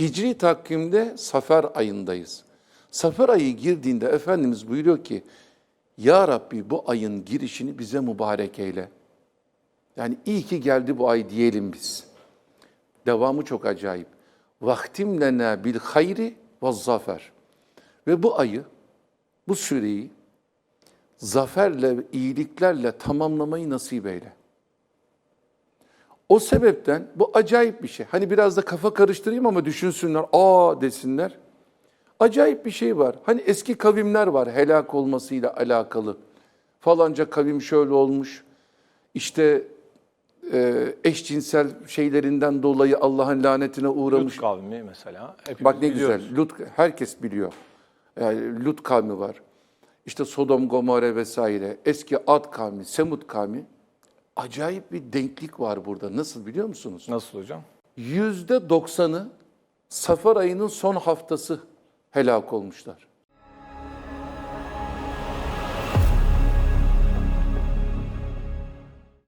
Hicri takvimde Safer ayındayız. Safer ayı girdiğinde Efendimiz buyuruyor ki, Ya Rabbi bu ayın girişini bize mübarek eyle. Yani iyi ki geldi bu ay diyelim biz. Devamı çok acayip. Vaktim lena bil hayri ve zafer. Ve bu ayı, bu süreyi zaferle, iyiliklerle tamamlamayı nasip eyle. O sebepten bu acayip bir şey. Hani biraz da kafa karıştırayım ama düşünsünler, aa desinler. Acayip bir şey var. Hani eski kavimler var helak olmasıyla alakalı. Falanca kavim şöyle olmuş. İşte e, eşcinsel şeylerinden dolayı Allah'ın lanetine uğramış. Lut kavmi mesela. Hepimiz Bak ne biliyoruz. güzel. Lut herkes biliyor. Yani Lut kavmi var. İşte Sodom, Gomorre vesaire. Eski Ad kavmi, Semud kavmi. Acayip bir denklik var burada. Nasıl biliyor musunuz? Nasıl hocam? Yüzde doksanı Safar ayının son haftası helak olmuşlar.